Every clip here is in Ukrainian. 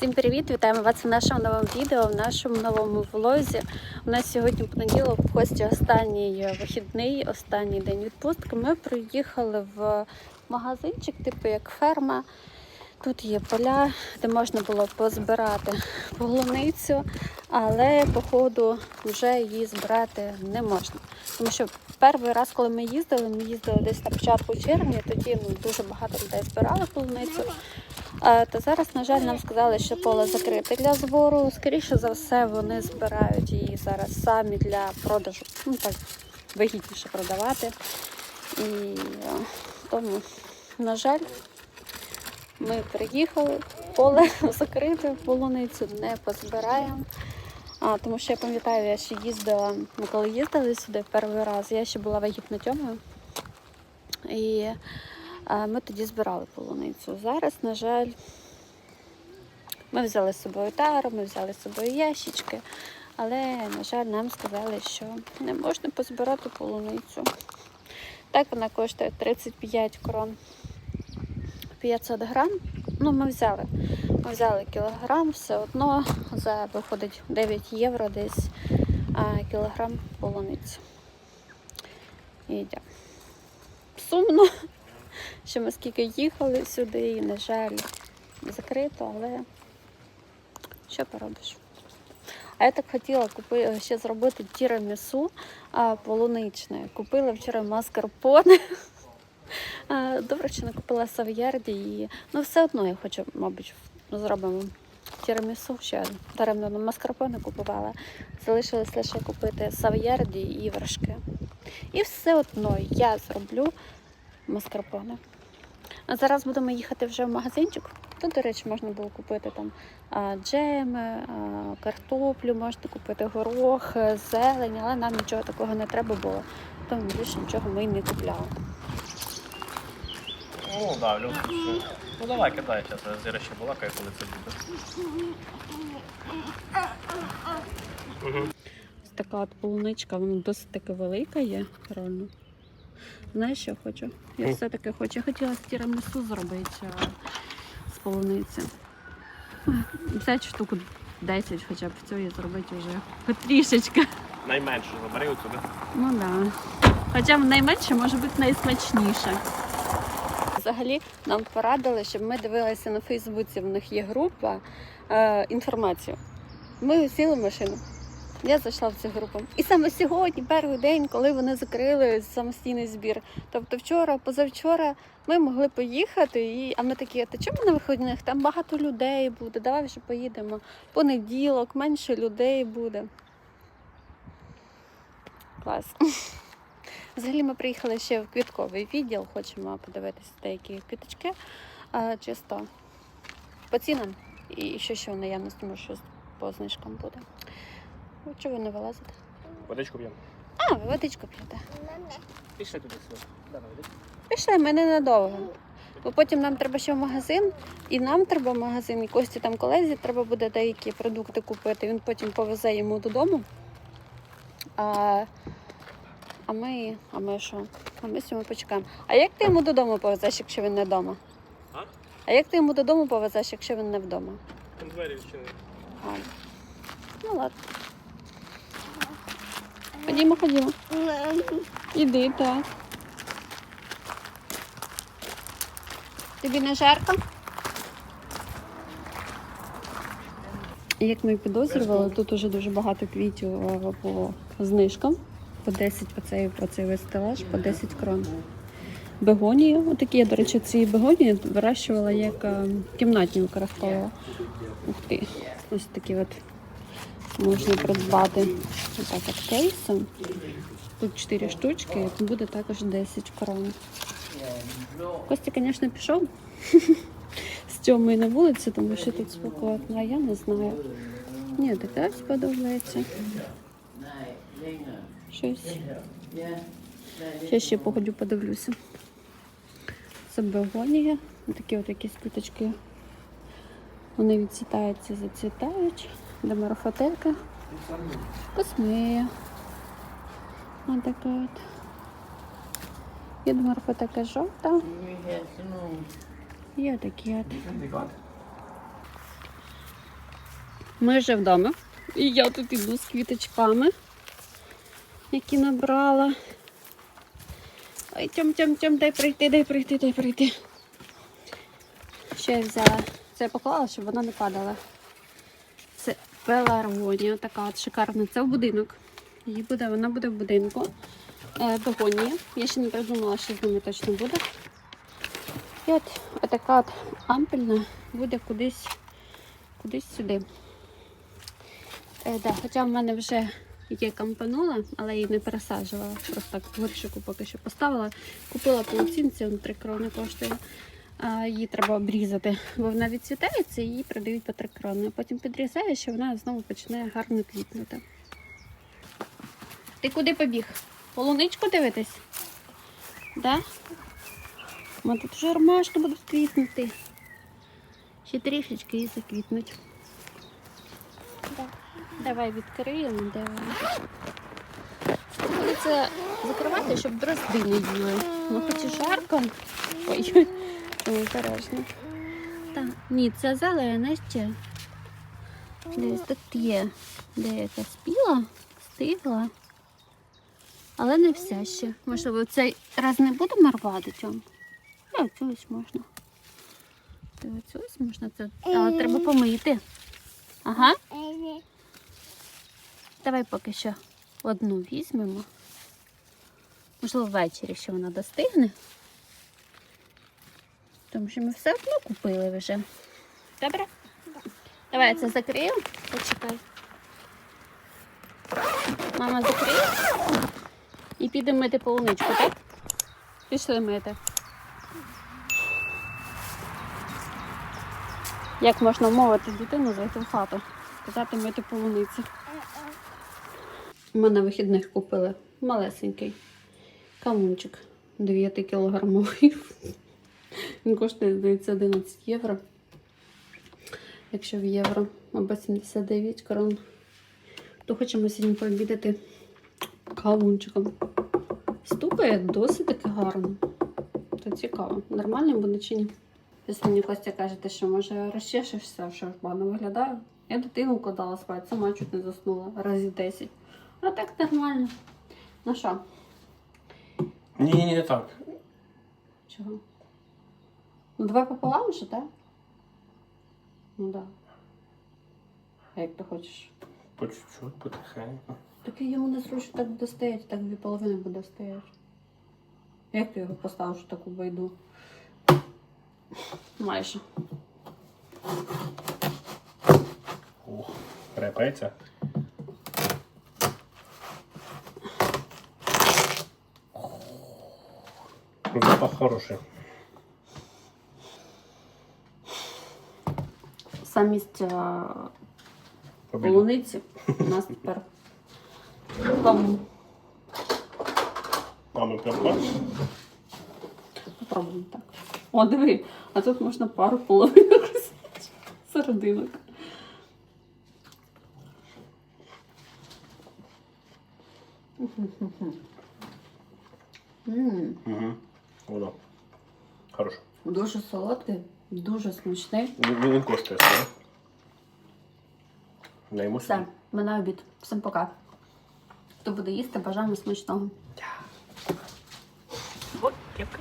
Всім привіт! Вітаємо вас в нашому новому відео, в нашому новому влозі. У нас сьогодні понеділок, в гості останній вихідний, останній день відпустки. Ми приїхали в магазинчик, типу як ферма. Тут є поля, де можна було позбирати полуницю, але походу вже її збирати не можна. Тому що перший раз, коли ми їздили, ми їздили десь на початку червня, тоді ну, дуже багато людей збирали полуницю. Та зараз, на жаль, нам сказали, що поле закрите для збору. Скоріше за все, вони збирають її зараз самі для продажу. Ну так вигідніше продавати. І тому, на жаль, ми приїхали, поле закрите, полуницю не позбираємо. А, тому що я пам'ятаю, я ще їздила, коли їздили сюди перший раз, я ще була вагітна тьомою. І ми тоді збирали полуницю. Зараз, на жаль, ми взяли з собою тару, ми взяли з собою ящички, але, на жаль, нам сказали, що не можна позбирати полуницю. Так вона коштує 35 крон 500 грам. Ну, ми взяли. Ми взяли кілограм, все одно за виходить 9 євро десь а, кілограм полуниці. І. Сумно, що ми скільки їхали сюди, і, на жаль, закрито, але що поробиш? А я так хотіла купи, ще зробити тірамісу полуничне. Купила вчора маскарпоне. Добре, що не купила сав'ярді і ну все одно я хочу, мабуть, зробимо тірамісу ще даремно на маскарпоне купувала. Залишилось лише купити сав'ярді і вершки. І все одно я зроблю маскарпоне. А зараз будемо їхати вже в магазинчик. Тут, до речі, можна було купити там джеми, картоплю, можна купити горох, е, зелень, але нам нічого такого не треба було, тому більше нічого ми й не купляли. Ну, да. Ну давай, кидай, зараз Зіра ще балакає, коли це буде. Угу. Ось така от полуничка, вона досить таки велика є, реально. Знаєш, що я хочу? Я Ну. все-таки хочу. Я хотіла тірамісу зробити а, з полуниці. Ой, Взяти штуку 10 хоча б цієї зробити вже хоч трішечки. Найменше забери отсюди. Ну да. Хоча б найменше може бути найсмачніше. Взагалі нам порадили, щоб ми дивилися на Фейсбуці, в них є група е, інформацію. Ми сіли в машину. Я зайшла в цю групу. І саме сьогодні, перший день, коли вони закрили самостійний збір. Тобто вчора, позавчора ми могли поїхати, і... а ми такі, та чому на виходних? Там багато людей буде, давай вже поїдемо. Понеділок, менше людей буде. Клас. Взагалі ми приїхали ще в квітковий відділ, хочемо подивитися деякі квіточки. А, чисто по цінам і що ще в наявності, може щось по знижкам буде. Ну, Чого ви не вилазите? Водичку б'ємо. А, ви водичку п'єте. Пішли туди сюди. Давай, водичку. Пішли, ми ненадовго. Бо потім нам треба ще в магазин, і нам треба в магазин, і Кості там колезі треба буде деякі продукти купити. Він потім повезе йому додому. А, а ми, а ми що? А ми сьогодні почекаємо. А як ти йому додому повезеш, якщо він не вдома? А? А як ти йому додому повезеш, якщо він не вдома? Там двері відчинили. А. Ну ладно. Ходімо, ходімо. Іди, так. Тобі не жарко? Як ми підозрювали, тут уже дуже багато квітів е, по знижкам. По 10 оцей, оцей весь стелаж, по 10 крон. Бегонії, отакі, я, до речі, ці бегонії вирощувала як е, кімнатні використовувала. Ух ти. Ось такі от можна придбати отак от кейсом. Тут 4 штучки, буде також 10 крон. Костя, звісно, пішов з Тьомою на вулицю, тому що тут спекотно, а я не знаю. Ні, така ось подобається. Щось. Я ще походю, подивлюся. Це бегонія. Такі от якісь квіточки. Вони відцвітаються, зацвітають. Демарофотека. Космея. Ось така от. Є демарофотека жовта. Є такі от. Ми вже вдома. І я тут іду з квіточками, які набрала. Ой, тьом, тьом, тьом, дай прийти, дай прийти, дай прийти. Що я взяла? Це я поклала, щоб вона не падала. Пеларгонія, така от шикарна. Це в будинок. Її буде, вона буде в будинку. Бегонія. Я ще не придумала, що з ними точно буде. І от така от ампельна буде кудись, кудись сюди. Е, да, хоча в мене вже є кампанула, але її не пересаджувала. Просто так в горщику поки що поставила. Купила по оцінці, он 3 крони коштує. Її треба обрізати, бо вона відцвітається і її продають по 3 крони. Потім підрізаєш, і вона знову починає гарно квітнути. Ти куди побіг? Полуничку дивитись? Да? Ми тут вже ромашки будуть квітнути. Ще трішечки і заквітнуть. Да. Давай відкриємо, вони. Приходиться закривати, щоб дрозди не їли. Ну хоч і жарко. Ой, ой, обережно. Так, ні, це зелена ще. Десь тут є деяка спіла, стигла. Але не вся ще. Можливо, цей раз не будемо рвати цьому. Цю ось можна. Ось можна це. Але треба помити. Ага. Давай поки що одну візьмемо. Можливо, ввечері ще вона достигне. Тому що ми все одно купили вже. Добре? Давай я це закрию. Почекай. Мама закриє. І підемо мити полуничку, так? Пішли мити. Як можна вмовити дитину зайти в хату? Сказати мити полуниці. Ми на вихідних купили малесенький камунчик 9 кілограмовий. Він коштує, здається, 11 євро. Якщо в євро або 79 крон. То хочемо сьогодні пообідати кавунчиком. Стукає досить таки гарно. То цікаво. Нормально буде чи ні? Якщо мені Костя кажете, що може розчешешся, що ж погано виглядаю. Я дитину вкладала спати, сама чуть не заснула разів 10. А так нормально. Ну що, Ні, ні, не так. чого? Ну давай пополам вже, так? Ну. Да. А як ти хочеш? По чуть-чуть, потихеньку. Так і йому не зручно так буде стояти, так дві половини буде стояти. Як ти його поставиш таку байду? Майже. Ух, репеться. Запах хороший. Замість е, полуниці у нас тепер кавун. А ми прям так? Попробуємо так. О, диви, а тут можна пару половинок серединок. Угу. Воно. Хорошо. Дуже солодкий, дуже смачний. Він, він коштує все. Все, ми на обід. Всім пока. Хто буде їсти, бажаємо смачного. От, кепка.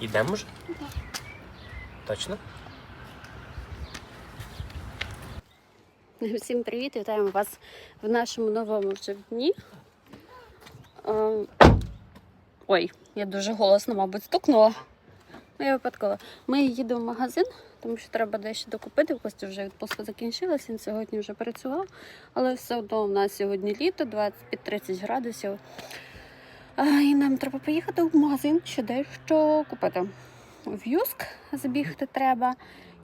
Ідемо вже? Точно? Всім привіт! Вітаємо вас в нашому новому вже дні. Ой, я дуже голосно, мабуть, стукнула. Ну, я випадково. Ми їдемо в магазин, тому що треба дещо докупити. В Кості вже відпустка закінчилася, він сьогодні вже працював, але все одно у нас сьогодні літо, 20-30 градусів. А, і нам треба поїхати в магазин ще дещо купити. В Юск забігти треба.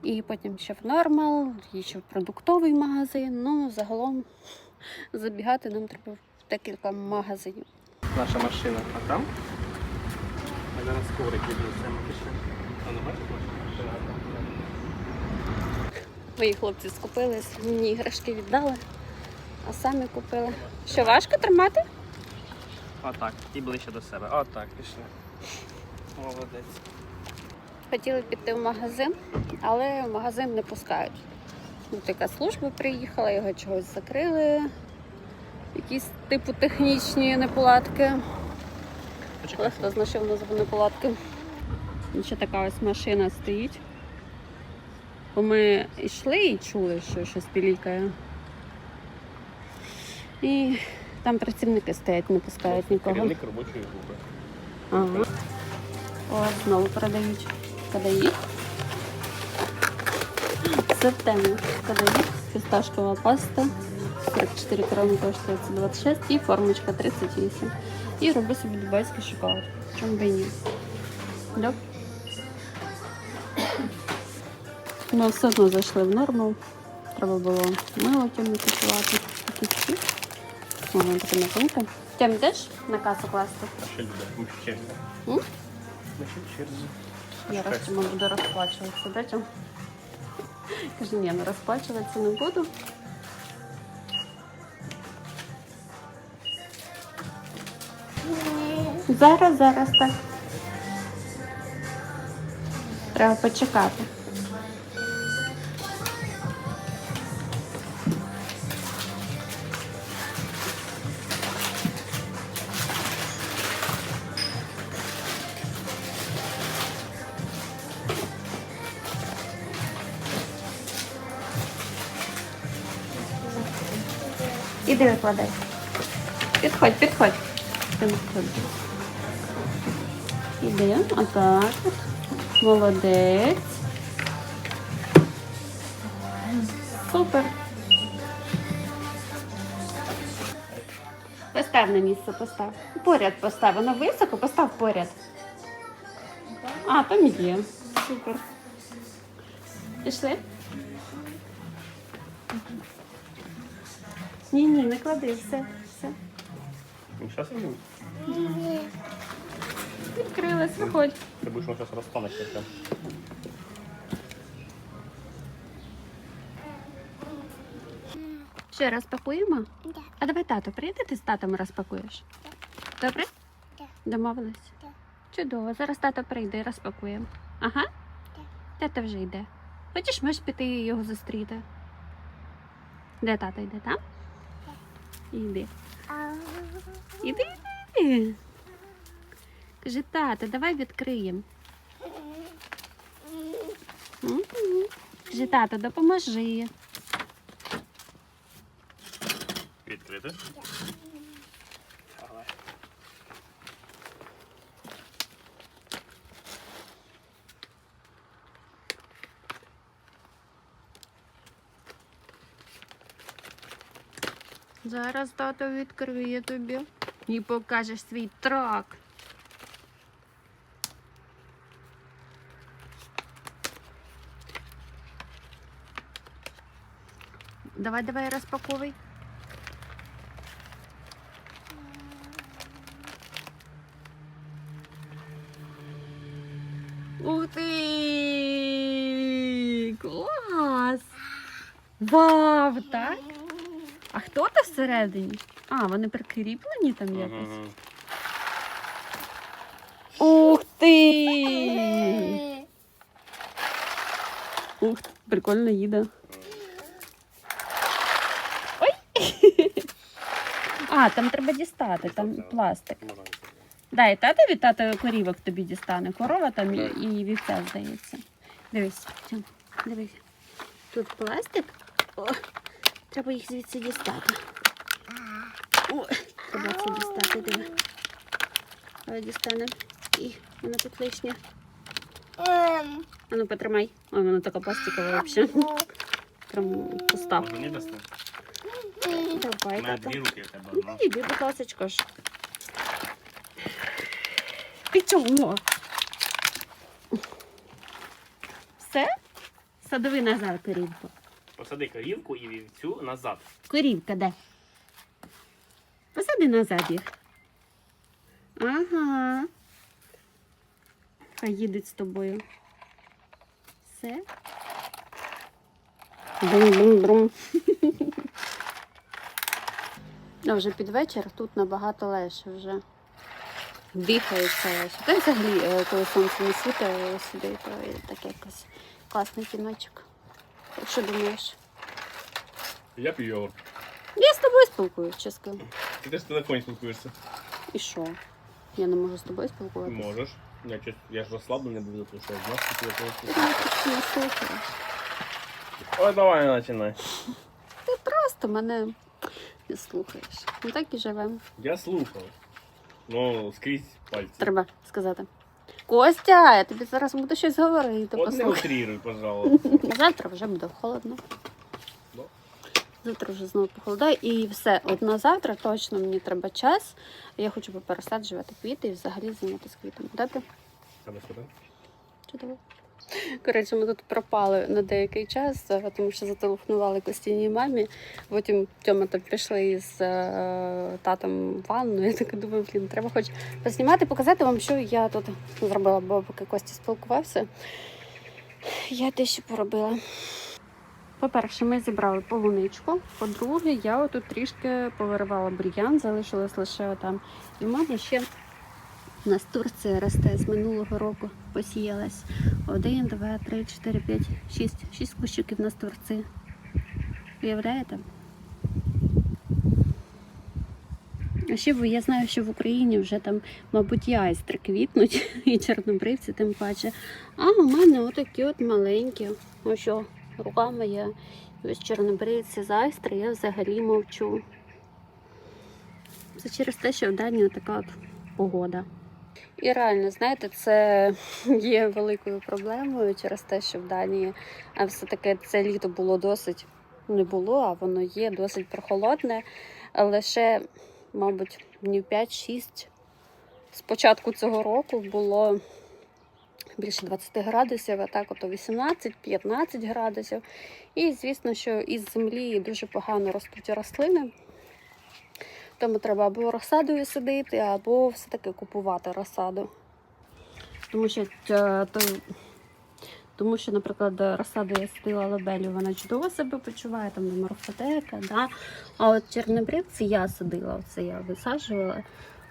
І потім ще в нормал, і ще в продуктовий магазин. Ну, загалом забігати нам треба в декілька магазинів. Наша машина, а там? Ми зараз коврик віднесемо пішли. А не бачиш? Мої хлопці скупились, мені іграшки віддали, а самі купили. Що важко тримати? Отак, і ближче до себе. Отак, пішли. Молодець. Хотіли піти в магазин, але в магазин не пускають. Тут яка служба приїхала, його чогось закрили. Якісь типу технічні неполадки. Хто знайшов назву неполадки. І ще така ось машина стоїть. Бо ми йшли і чули, що щось пілікає. І там працівники стоять, не пускають нікого. Керівник робочої групи. Ага. О, знову продають. Кадаїк. Це в темі. Кадаїк, фісташкова паста. 44 крони коштує це 26 і формочка 38. І роби собі дубайський шоколад. Чому би ні? Да? Ми все одно зайшли в норму. Треба було мило тьомі купувати. Ці. Воно таке напинка. Тем йдеш на касу класти? Ще. Я раз чому буду розплачуватися, да, Тьом? Каже, ні, ну розплачуватися не буду. Зараз, зараз так. Треба почекати. Іди викладай. Підходь, підходь. Підходь. Іди, отак. Молодець. Супер. Постав на місце, постав. Поряд постав. Воно високо, постав поряд. А, там є. Супер. Пішли? Ні, ні, не клади, все, Ну, зараз візьмемо. Відкрилась, виходь. Ти будеш зараз розпанешся. прям. Ще розпакуємо? Да. А давай тато, прийде ти з татом розпакуєш? Добре? Да. Домовились? Да. Чудово, зараз тато прийде і розпакуємо. Ага? Да. Тато вже йде. Хочеш, можеш піти його зустріти? Де тато йде, там? Іди. А, Іди, іди. Каже, тато, давай відкриємо. Каже, тато, допоможи. Відкрити. Зараз тато відкриє тобі і покажеш свій трак. Давай, давай, розпаковуй. Ух ти! Клас! Вау, так? А хто там всередині? А, вони прикріплені там якось. Мгм. Ух ти! Ух, прикольно їде. Ой! А, там треба дістати, там пластик. Дай татові тато корівок тобі дістане. Корова там і, і вівця, здається. Дивись, Тьом, дивись. Тут пластик. О, треба їх звідси дістати. О, треба це дістати, диви. Давай дістане. І воно тут лишнє. ем, А ну потримай. Ой, воно така пластикова взагалі. Прям пуста. Можна не дасти? Давай, У мене тато. дві руки в тебе Ну, одна. іди, будь ласочка ж. Ти чому? Все? Садови назад корівку. Посади корівку і вівцю назад. Корівка де? Посади назад їх. Ага. Хай їдуть з тобою. Все. Брум-брум-брум. А вже під вечір тут набагато легше вже. дихається. Та й взагалі, коли сонце не світить е, сюди, то таке якось класний кіночок. Що думаєш? Я п'ю йогурт. Я з тобою спілкуюсь, чесно. Ти теж в телефоні спілкуєшся. І що? Я не можу з тобою спілкуватися. Можеш. Я, чуть, я ж розслаблений буду, тому що я знав, що телефон спілкуєшся. Ой, давай починай. Ти просто мене не слухаєш. Ми так і живемо. Я слухав. Ну, скрізь пальці. Треба сказати. Костя, я тобі зараз буду щось говорити. От не Послухай. утріруй, пожалуйста. Завтра вже буде холодно. Завтра вже знову похолодає. І все, от на завтра точно мені треба час. Я хочу попересаджувати квіти і взагалі зайнятися квітами. Добре? Чудово. Коротше, ми тут пропали на деякий час, е, тому що зателефонували Костіній мамі. Потім Тьома там пішли із е, татом в ванну. Я така думаю, блін, треба хоч познімати, показати вам, що я тут зробила, бо поки Костя спілкувався, я дещо поробила. По-перше, ми зібрали полуничку. По-друге, я отут трішки повиривала бур'ян, залишилось лише там. І в мене ще у нас Турція росте з минулого року, посіялась. Один, два, три, чотири, п'ять, шість. Шість кущиків у нас Турції. Уявляєте? А ще я знаю, що в Україні вже там, мабуть, і айстри квітнуть, і чорнобривці тим паче. А у мене отакі от маленькі. Ось що, рука моя. І Ось чорнобривці з айстри, я взагалі мовчу. Це через те, що в Данії така от погода. І реально, знаєте, це є великою проблемою через те, що в Данії все-таки це літо було досить не було, а воно є досить прохолодне. Лише, мабуть, днів 5-6 з початку цього року було більше 20 градусів, а так ото 18-15 градусів. І звісно, що із землі дуже погано ростуть рослини. Тому треба або розсадою садити, або все-таки купувати розсаду. Тому що, е, то, тому що, наприклад, розсаду я садила лабелю, вона чудово себе почуває, там морфотека, да? а от чорнобривці я садила, оце я висаджувала.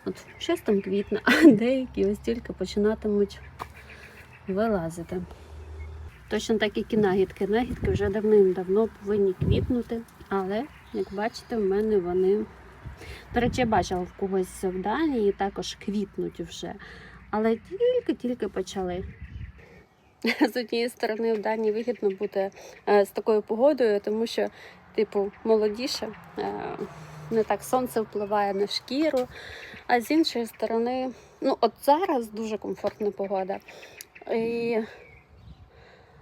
От щось там квітне, а деякі ось тільки починатимуть вилазити. Точно так, як і нагідки. Нагідки вже давним-давно повинні квітнути, але, як бачите, в мене вони. До речі, я бачила в когось в Данії також квітнуть вже. Але тільки-тільки почали. З однієї сторони, в Данії вигідно бути е, з такою погодою, тому що, типу, молодіше, е, не так сонце впливає на шкіру. А з іншої сторони, ну, от зараз дуже комфортна погода. І...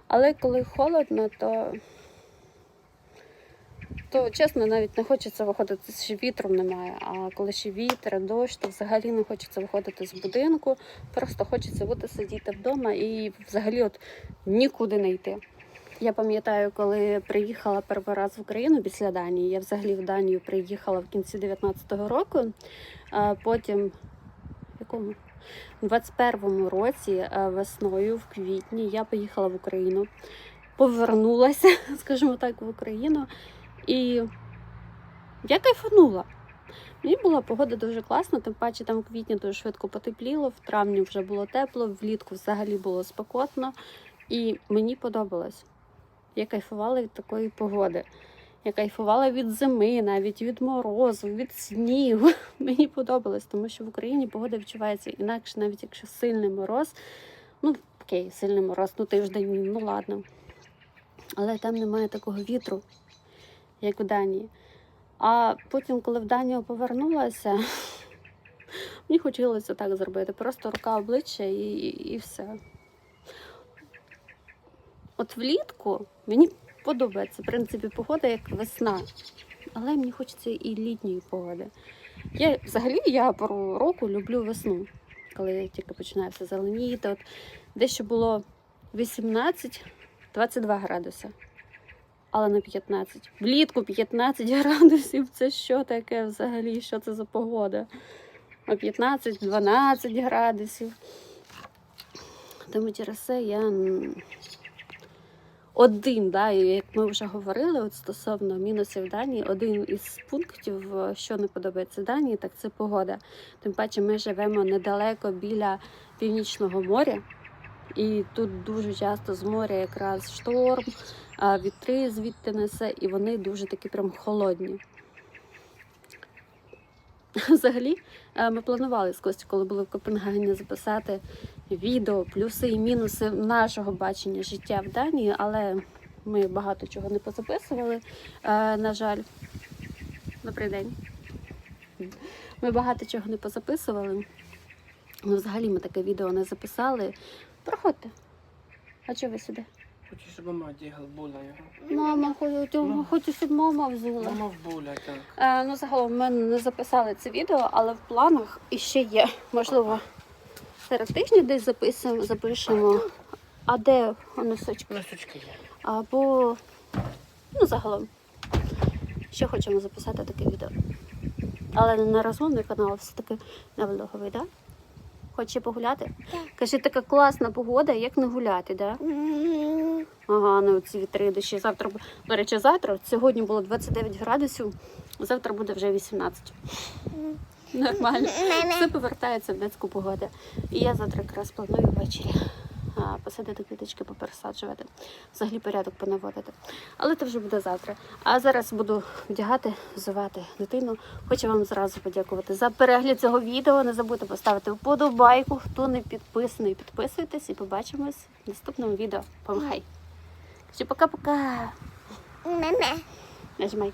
Але коли холодно, то то чесно, навіть не хочеться виходити, ще вітру немає. А коли ще вітер, дощ, то взагалі не хочеться виходити з будинку. Просто хочеться бути сидіти вдома і взагалі от нікуди не йти. Я пам'ятаю, коли приїхала перший раз в Україну після Данії. Я взагалі в Данію приїхала в кінці 19-го року. А потім якому? У 21-му році е, весною, в квітні, я поїхала в Україну, повернулася, скажімо так, в Україну. І я кайфанула. Мені була погода дуже класна, тим паче там в квітні дуже швидко потепліло, в травні вже було тепло, влітку взагалі було спекотно. І мені подобалось. Я кайфувала від такої погоди. Я кайфувала від зими, навіть від морозу, від снігу. Мені подобалось, тому що в Україні погода відчувається інакше, навіть якщо сильний мороз. Ну, окей, сильний мороз, ну тиждень, ну ладно. Але там немає такого вітру, як в Данії. А потім, коли в Данію повернулася, мені хотілося так зробити. Просто рука обличчя і, і, і все. От влітку мені подобається, в принципі, погода як весна. Але мені хочеться і літньої погоди. Я взагалі я пору року люблю весну, коли тільки починає все зеленіти. От дещо було 18-22 градуси, але не 15. Влітку 15 градусів. Це що таке взагалі? Що це за погода? А 15-12 градусів. Тому через це я один, да, і як ми вже говорили, от стосовно мінусів Данії, один із пунктів, е, що не подобається Данії, так це погода. Тим паче ми живемо недалеко біля північного моря, і тут дуже часто з моря якраз шторм, вітри звідти несе, і вони дуже такі прям холодні. Взагалі, е, ми планували з Костю, коли були в Копенгагені, записати відео, плюси і мінуси нашого бачення життя в Данії, але ми багато чого не позаписували. е, На жаль, добрий день. Ми багато чого не позаписували. Ну, взагалі ми таке відео не записали. Проходьте. А чого ви сюди? Хочу, щоб мама дігал була його. Мама, хочу, хочу, щоб мама взула. Мама в буля, так. Е, ну, загалом ми не записали це відео, але в планах іще є. Можливо, серед тижня десь записуємо, запишемо. А де носочки? Носочки є. Або ну, загалом. Ще хочемо записати таке відео. Але не на розмовний канал, все-таки на влоговий, так? Да? Хочеш погуляти? Так. Кажи, така класна погода, як не гуляти, да? Ага, ну ці вітри дощі. Завтра, до речі, завтра, сьогодні було 29 градусів, завтра буде вже 18. Нормально. Все повертається в дитську погоду. І я завтра якраз планую ввечері посадити квіточки, попересаджувати. Взагалі порядок понаводити. Але це вже буде завтра. А зараз буду вдягати, взувати дитину. Хочу вам зразу подякувати за перегляд цього відео. Не забудьте поставити вподобайку. Хто не підписаний, підписуйтесь і побачимось в наступному відео. Помахай. Всі пока-пока. Нажимай.